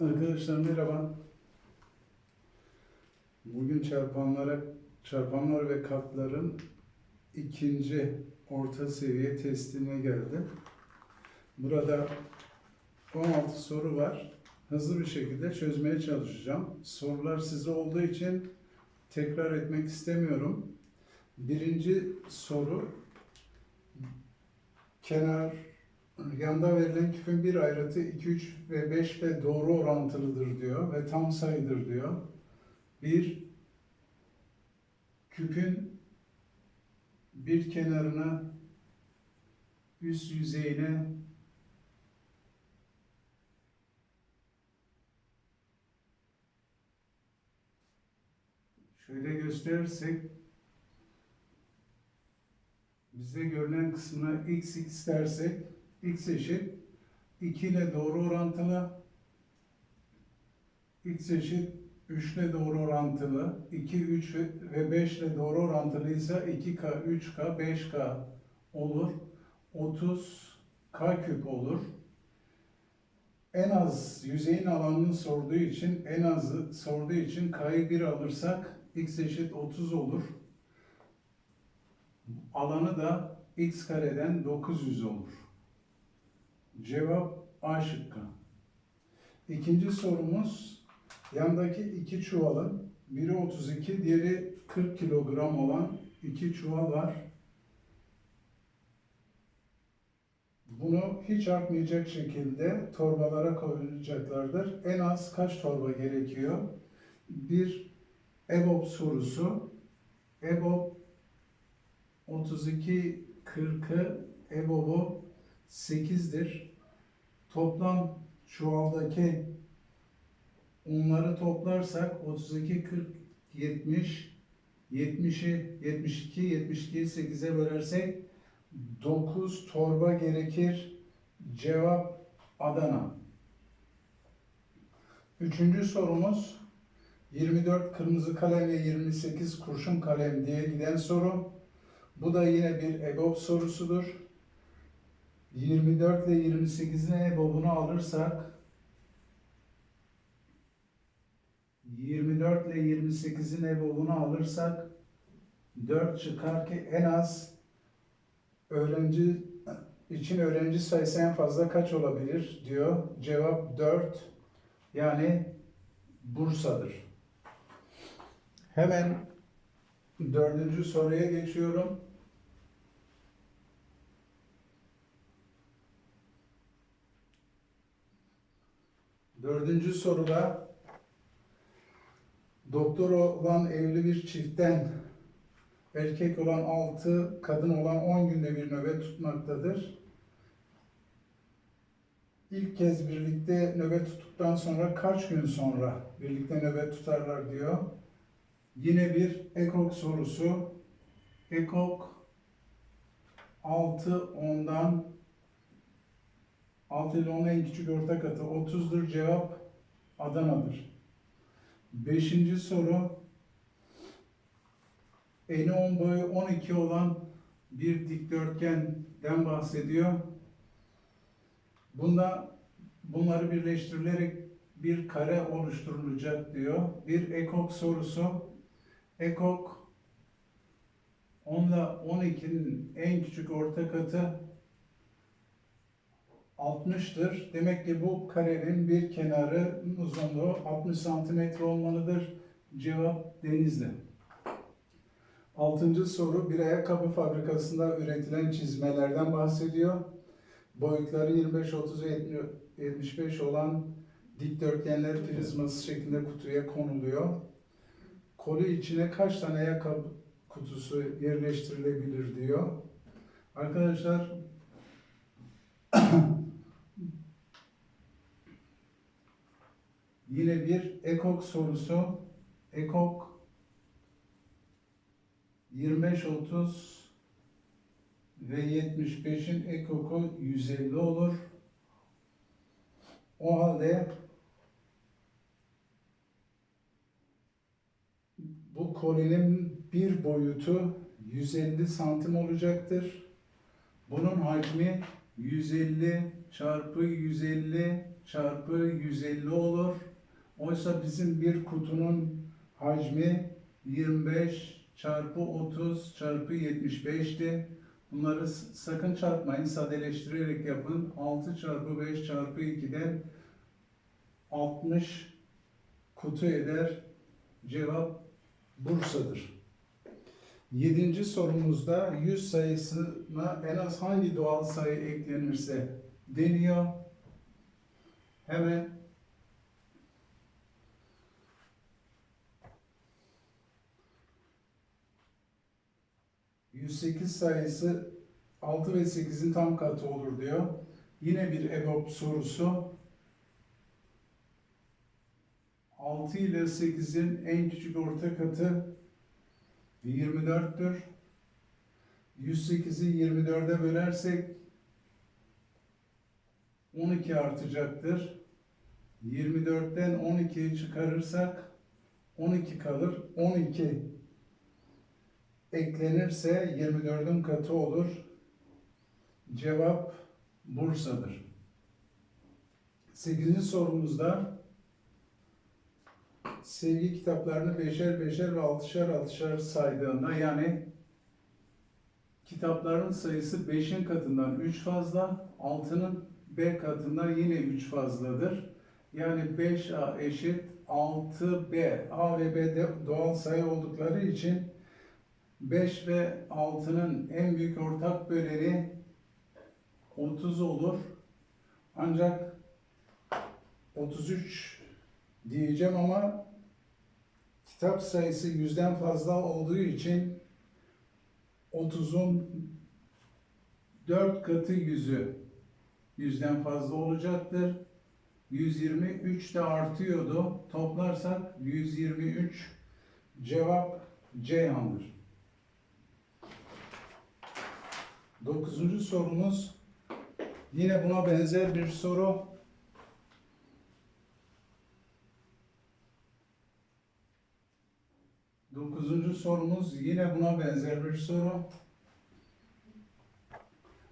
Arkadaşlar merhaba. Bugün çarpanlara, çarpanlar ve katların ikinci orta seviye testine geldim. Burada 16 soru var. Hızlı bir şekilde çözmeye çalışacağım. Sorular size olduğu için tekrar etmek istemiyorum. Birinci soru kenar Yanda verilen küpün bir ayrıtı 2, 3 ve 5 ile doğru orantılıdır diyor ve tam sayıdır diyor. Bir küpün bir kenarına üst yüzeyine şöyle gösterirsek bize görünen kısmına x x dersek x eşit 2 ile doğru orantılı x eşit 3 ile doğru orantılı 2, 3 ve 5 ile doğru orantılıysa 2k, 3k, 5k olur. 30k küp olur. En az yüzeyin alanını sorduğu için en azı sorduğu için k'yı 1 alırsak x eşit 30 olur. Alanı da x kareden 900 olur. Cevap A şıkkı. İkinci sorumuz yandaki iki çuvalın biri 32 diğeri 40 kilogram olan iki çuval var. Bunu hiç artmayacak şekilde torbalara koyulacaklardır. En az kaç torba gerekiyor? Bir EBOB sorusu. EBOB 32 40'ı EBOB'u 8'dir. Toplam çuvaldaki unları toplarsak 32, 40, 70, 70'i 72, 72'yi 8'e bölersek 9 torba gerekir. Cevap Adana. Üçüncü sorumuz 24 kırmızı kalem ve 28 kurşun kalem diye giden soru. Bu da yine bir EBOB sorusudur. 24 ile 28'in EBOB'unu alırsak 24 ile 28'in EBOB'unu alırsak 4 çıkar ki en az öğrenci için öğrenci sayısı en fazla kaç olabilir diyor. Cevap 4 yani Bursa'dır. Hemen dördüncü soruya geçiyorum. Dördüncü soruda doktor olan evli bir çiftten erkek olan 6, kadın olan 10 günde bir nöbet tutmaktadır. İlk kez birlikte nöbet tuttuktan sonra kaç gün sonra birlikte nöbet tutarlar diyor. Yine bir ekok sorusu. Ekok 6 10'dan 6 ile 10'un en küçük ortak katı 30'dur. Cevap Adana'dır. Beşinci soru. Eni 10 boyu 12 olan bir dikdörtgenden bahsediyor. Bunda bunları birleştirilerek bir kare oluşturulacak diyor. Bir ekok sorusu. Ekok 10 ile 12'nin en küçük ortak katı 60'tır. Demek ki bu karenin bir kenarı uzunluğu 60 santimetre olmalıdır. Cevap Denizli. Altıncı soru bir ayakkabı fabrikasında üretilen çizmelerden bahsediyor. Boyutları 25, 30 ve 75 olan dikdörtgenler prizması şeklinde kutuya konuluyor. Kolu içine kaç tane ayakkabı kutusu yerleştirilebilir diyor. Arkadaşlar Yine bir ekok sorusu. Ekok 25, 30 ve 75'in ekoku 150 olur. O halde bu kolinin bir boyutu 150 santim olacaktır. Bunun hacmi 150 çarpı 150 çarpı 150 olur. Oysa bizim bir kutunun hacmi 25 çarpı 30 çarpı 75'ti. Bunları sakın çarpmayın, sadeleştirerek yapın. 6 çarpı 5 çarpı 2'den 60 kutu eder. Cevap Bursa'dır. Yedinci sorumuzda 100 sayısına en az hangi doğal sayı eklenirse deniyor. Hemen ...108 sayısı 6 ve 8'in tam katı olur diyor. Yine bir EBOB sorusu. 6 ile 8'in en küçük orta katı 24'tür. 108'i 24'e bölersek 12 artacaktır. 24'ten 12'yi çıkarırsak 12 kalır. 12 eklenirse 24'ün katı olur. Cevap Bursa'dır. 8. sorumuzda sevgi kitaplarını beşer beşer ve altışar altışar saydığında yani kitapların sayısı 5'in katından 3 fazla, 6'nın B katından yine 3 fazladır. Yani 5A eşit 6B. A ve B de doğal sayı oldukları için 5 ve 6'nın en büyük ortak böleni 30 olur. Ancak 33 diyeceğim ama kitap sayısı yüzden fazla olduğu için 30'un 4 katı yüzü yüzden fazla olacaktır. 123 de artıyordu. Toplarsak 123 cevap Ceyhan'dır. Dokuzuncu sorumuz yine buna benzer bir soru. Dokuzuncu sorumuz yine buna benzer bir soru.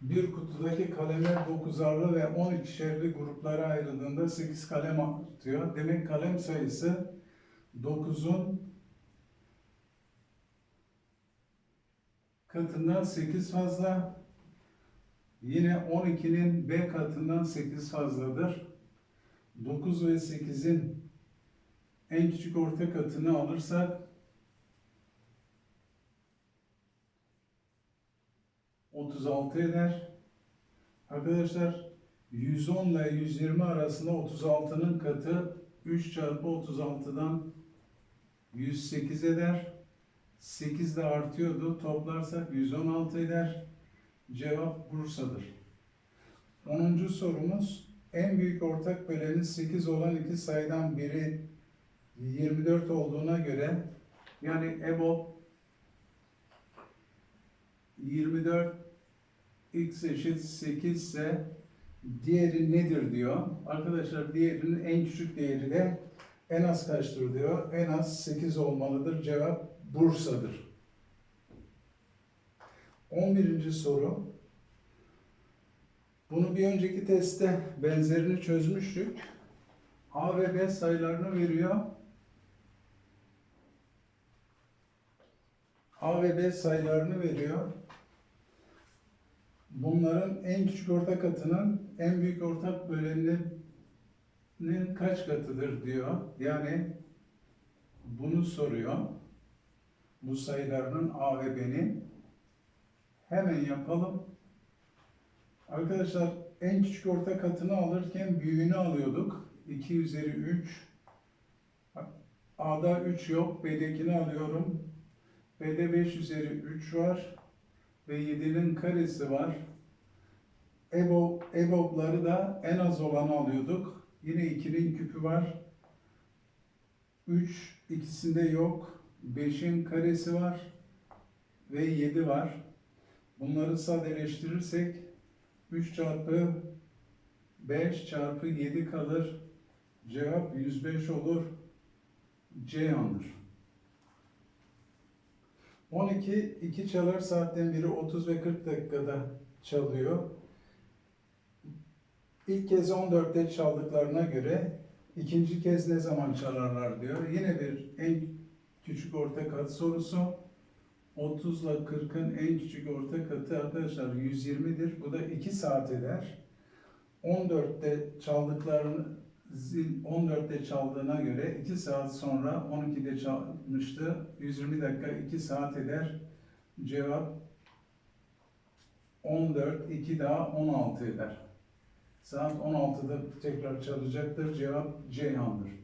Bir kutudaki kalemler 9'arlı ve 12'şerli gruplara ayrıldığında 8 kalem artıyor. Demek kalem sayısı 9'un katından 8 fazla. Yine 12'nin B katından 8 fazladır. 9 ve 8'in en küçük orta katını alırsak 36 eder. Arkadaşlar 110 ile 120 arasında 36'nın katı 3 çarpı 36'dan 108 eder. 8 de artıyordu. Toplarsak 116 eder. Cevap Bursa'dır. 10. sorumuz en büyük ortak böleni 8 olan iki sayıdan biri 24 olduğuna göre yani EBOB 24 x eşit 8 ise diğeri nedir diyor. Arkadaşlar diğerinin en küçük değeri de en az kaçtır diyor. En az 8 olmalıdır. Cevap Bursa'dır. 11. soru. Bunu bir önceki testte benzerini çözmüştük. A ve B sayılarını veriyor. A ve B sayılarını veriyor. Bunların en küçük ortak katının en büyük ortak böleninin kaç katıdır diyor. Yani bunu soruyor. Bu sayılarının A ve B'nin. Hemen yapalım. Arkadaşlar en küçük ortak katını alırken büyüğünü alıyorduk. 2 üzeri 3. A'da 3 yok. B'dekini alıyorum. B'de 5 üzeri 3 var. Ve 7'nin karesi var. EBO, EBOB'ları da en az olanı alıyorduk. Yine 2'nin küpü var. 3 ikisinde yok. 5'in karesi var. Ve 7 var. Bunları sadeleştirirsek 3 çarpı 5 çarpı 7 kalır. Cevap 105 olur. Ceyhan'dır. 12 2 çalar saatten biri 30 ve 40 dakikada çalıyor. İlk kez 14'te çaldıklarına göre ikinci kez ne zaman çalarlar diyor. Yine bir en küçük orta kat sorusu. 30 ile 40'ın en küçük orta katı arkadaşlar 120'dir. Bu da 2 saat eder. 14'te çaldıklarını zil 14'te çaldığına göre 2 saat sonra 12'de çalmıştı. 120 dakika 2 saat eder. Cevap 14, 2 daha 16 eder. Saat 16'da tekrar çalacaktır. Cevap Ceyhan'dır.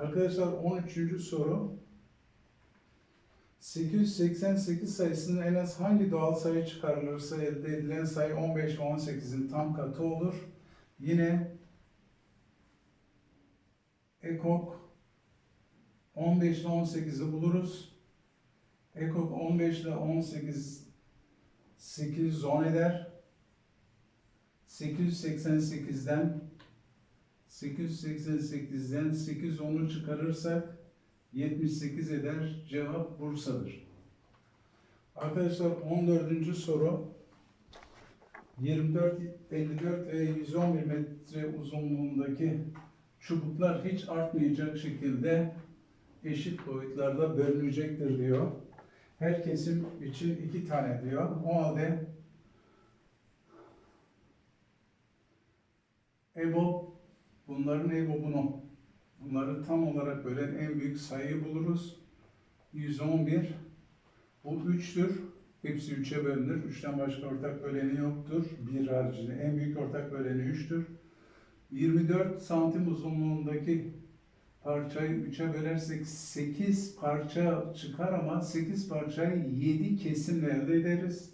Arkadaşlar 13. soru. 888 sayısının en az hangi doğal sayı çıkarılırsa elde edilen sayı 15 ve 18'in tam katı olur. Yine ekok 15 ile 18'i buluruz. Ekok 15 ile 18 810 eder. 888'den 888'den 810'u çıkarırsak 78 eder. Cevap Bursa'dır. Arkadaşlar 14. soru 24, 54 ve 111 metre uzunluğundaki çubuklar hiç artmayacak şekilde eşit boyutlarda bölünecektir diyor. Her kesim için iki tane diyor. O halde EBOB bunların EBOB'unu bunları tam olarak bölen en büyük sayıyı buluruz. 111 bu 3'tür. Hepsi 3'e bölünür. 3'ten başka ortak böleni yoktur. 1 haricinde en büyük ortak böleni 3'tür. 24 santim uzunluğundaki parçayı 3'e bölersek 8 parça çıkar ama 8 parçayı 7 kesimle elde ederiz.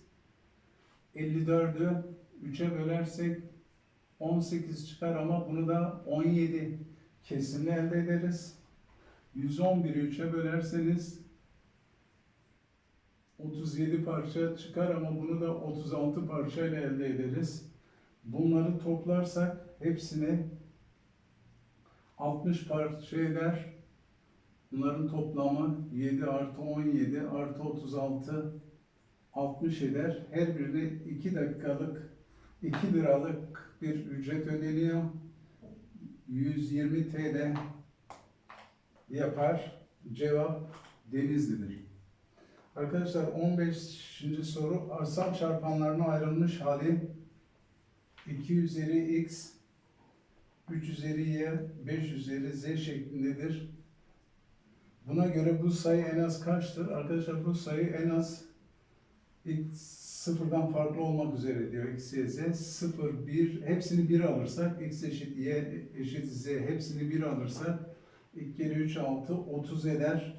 54'ü 3'e bölersek 18 çıkar ama bunu da 17 kesimle elde ederiz. 111'i 3'e bölerseniz 37 parça çıkar ama bunu da 36 parçayla elde ederiz. Bunları toplarsak hepsini 60 parça eder. Bunların toplamı 7 artı 17 artı 36 60 eder. Her birine 2 dakikalık 2 liralık bir ücret ödeniyor. 120 TL yapar. Cevap Denizli'dir. Arkadaşlar 15. soru asal çarpanlarına ayrılmış hali 2 üzeri x 3 üzeri y 5 üzeri z şeklindedir. Buna göre bu sayı en az kaçtır? Arkadaşlar bu sayı en az x sıfırdan farklı olmak üzere diyor x, y, z. 0, 1 hepsini 1 alırsak x eşit y eşit z hepsini 1 alırsak 2 kere 3 6 30 eder.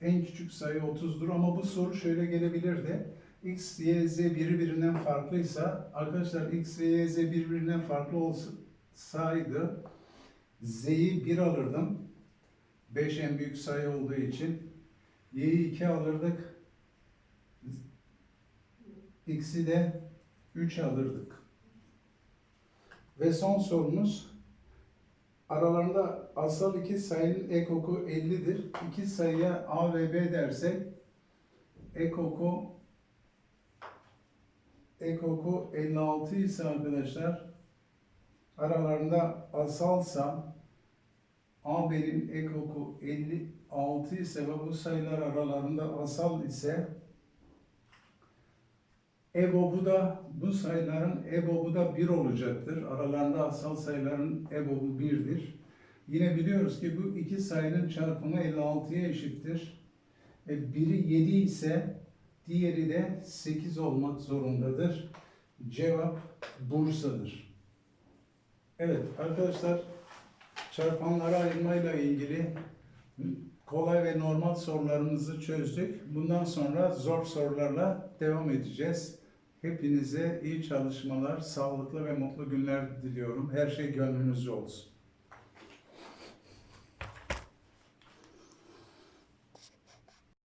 En küçük sayı 30'dur ama bu soru şöyle gelebilirdi. X, Y, Z birbirinden farklıysa arkadaşlar X Y, Z birbirinden farklı olsaydı Z'yi 1 alırdım. 5 en büyük sayı olduğu için. Y'yi 2 alırdık. X'i de 3 alırdık. Ve son sorumuz aralarında asal iki sayının ekoku 50'dir. İki sayıya A ve B dersek ekoku ekoku 56 ise arkadaşlar aralarında asalsa AB'nin ekoku 56 ise ve bu sayılar aralarında asal ise EBOB'u da bu sayıların EBOB'u da 1 olacaktır. Aralarında asal sayıların EBOB'u 1'dir. Yine biliyoruz ki bu iki sayının çarpımı 56'ya eşittir. E, biri 7 ise diğeri de 8 olmak zorundadır. Cevap Bursa'dır. Evet arkadaşlar çarpanlara ayırmayla ilgili kolay ve normal sorularımızı çözdük. Bundan sonra zor sorularla devam edeceğiz. Hepinize iyi çalışmalar, sağlıklı ve mutlu günler diliyorum. Her şey gönlünüzce olsun.